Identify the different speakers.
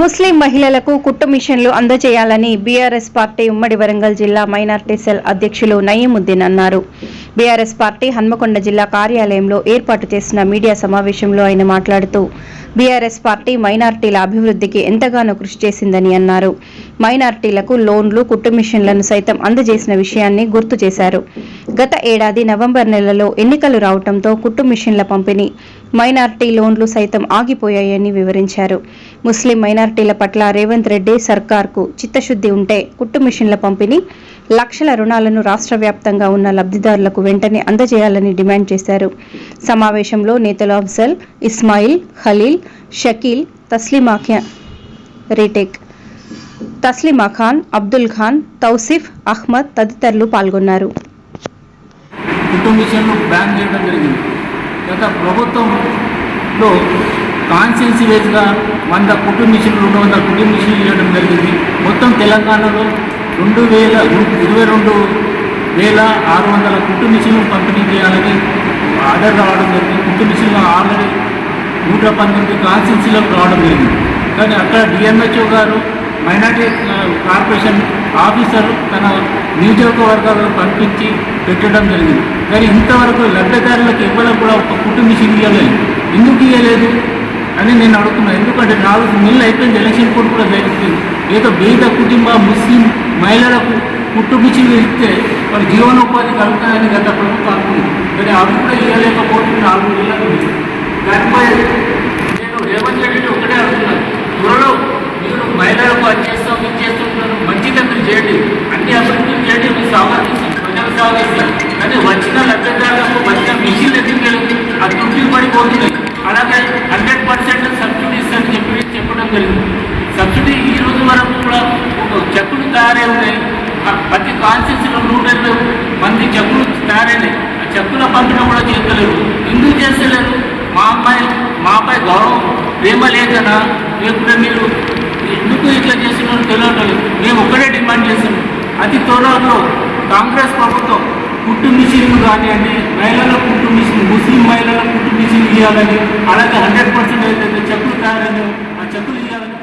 Speaker 1: ముస్లిం మహిళలకు కుట్టు మిషన్లు అందజేయాలని బీఆర్ఎస్ పార్టీ ఉమ్మడి వరంగల్ జిల్లా మైనార్టీ సెల్ అధ్యక్షులు నయీముద్దీన్ అన్నారు. బీఆర్ఎస్ పార్టీ హన్మకొండ జిల్లా కార్యాలయంలో ఏర్పాటు చేసిన మీడియా సమావేశంలో ఆయన మాట్లాడుతూ బీఆర్ఎస్ పార్టీ మైనార్టీల అభివృద్ధికి ఎంతగానో కృషి చేసిందని అన్నారు. మైనార్టీలకు లోన్లు కుట్టు మిషన్లను సైతం అందజేసిన విషయాన్ని గుర్తు చేశారు. గత ఏడాది నవంబర్ నెలలో ఎన్నికలు రావడంతో కుట్టు మిషన్ల పంపిణీ మైనార్టీ లోన్లు సైతం ఆగిపోయాయని వివరించారు. ముస్లిం మైనార్టీల పట్ల రేవంత్ రెడ్డి సర్కార్కు చిత్తశుద్ధి ఉంటే కుట్టు మిషన్ల పంపిణీ లక్షల రుణాలను రాష్ట్ర వ్యాప్తంగా ఉన్న లబ్ధిదారులకు వెంటనే అందజేయాలని డిమాండ్ చేశారు. సమావేశంలో నేతలు అఫ్జల్ ఇస్మాయిల్ ఖలీల్ షకీల్ తస్లిమాఖ్యా రీటేక్ తస్లిమా ఖాన్ అబ్దుల్ ఖాన్ తౌసిఫ్ అహ్మద్ తదితరులు పాల్గొన్నారు.
Speaker 2: కుటుంబ బ్యాన్ చేయడం జరిగింది. గత ప్రభుత్వంలో కాన్స్టిట్యున్సీ వంద కుటుంబ మిషన్లు రెండు వందల కుటుంబ మిషన్లు ఇవ్వడం జరిగింది. మొత్తం తెలంగాణలో రెండు వేల ఇరవై రెండు వేల ఆరు వందల కుటుంబ మిషన్లు పంపిణీ చేయాలని ఆర్డర్ రావడం జరిగింది. కుటుంబ మిషన్లు ఆల్రెడీ నూట పంతొమ్మిది కాన్స్టిట్యున్సీలకు రావడం జరిగింది. కానీ అక్కడ డిఎంహెచ్ఓ గారు మైనార్టీ కార్పొరేషన్ ఆఫీసర్ తన నియోజకవర్గాలను పంపించి పెట్టడం జరిగింది. కానీ ఇంతవరకు లబ్ధిదారులకు ఇవ్వడం కూడా ఒక కుటుంబీషన్ ఇవ్వలేదు ఎందుకు ఇవ్వలేదు అని నేను అడుగుతున్నాను ఎందుకంటే నాలుగు నెలలు అయిపోయింది ఎలక్షన్ కోడ్ కూడా జరిగింది. ఏదో బీద కుటుంబ ముస్లిం మహిళలకు కుటుంబ ఇస్తే వాళ్ళ జీవనోపాధి కలుగుతాయని గత ప్రభుత్వం అనుకుంది. కానీ అవి కూడా ఇవ్వలేకపోతుంది నాలుగు నెలలకు దానిపై నేను రేవంత్ రెడ్డి ఒకటే అడుగుతున్నాను త్వరలో మీరు మహిళలకు అది చేస్తాం ఇది చేస్తుంటారు మంచిగా మీరు చేయండి అన్ని అభివృద్ధి చేయండి మీరు స్వాగతిస్తాం ప్రజలు స్వాగతిస్తారు కానీ వచ్చిన లబ్ధిదారులకు వచ్చిన మిషన్ ఎదుగుతుంది ఆ తుట్టి అలాగే హండ్రెడ్ పర్సెంట్ సబ్సిడీస్ అని చెప్పి చెప్పడం జరిగింది. సబ్సిడీ ఈ రోజు వరకు కూడా ఒక చెక్కులు తయారై ఉన్నాయి ప్రతి కాన్స్టిట్యూన్సీలో నూట ఇరవై మంది చెక్కులు తయారైనాయి. ఆ చెక్కుల పంపిణీ కూడా చేయలేదు. ఎందుకు చేస్తలేరు మా అమ్మాయి మా అబ్బాయి గౌరవం ప్రేమ లేదనా లేకుంటే మీరు ఎందుకు ఇట్లా చేస్తున్నారో తెలియదు మేము ఒక్కడే డిమాండ్ చేస్తున్నాం. అతి త్వరలో కాంగ్రెస్ ప్రభుత్వం కుట్టు మిషన్లు కానివ్వండి మహిళలకు ముస్లిం మహిళలకు కుట్టు ఇవ్వాలని అలాగే హండ్రెడ్ పర్సెంట్ అయితే చెక్కులు తయారని ఆ చెక్కులు ఇవ్వాలని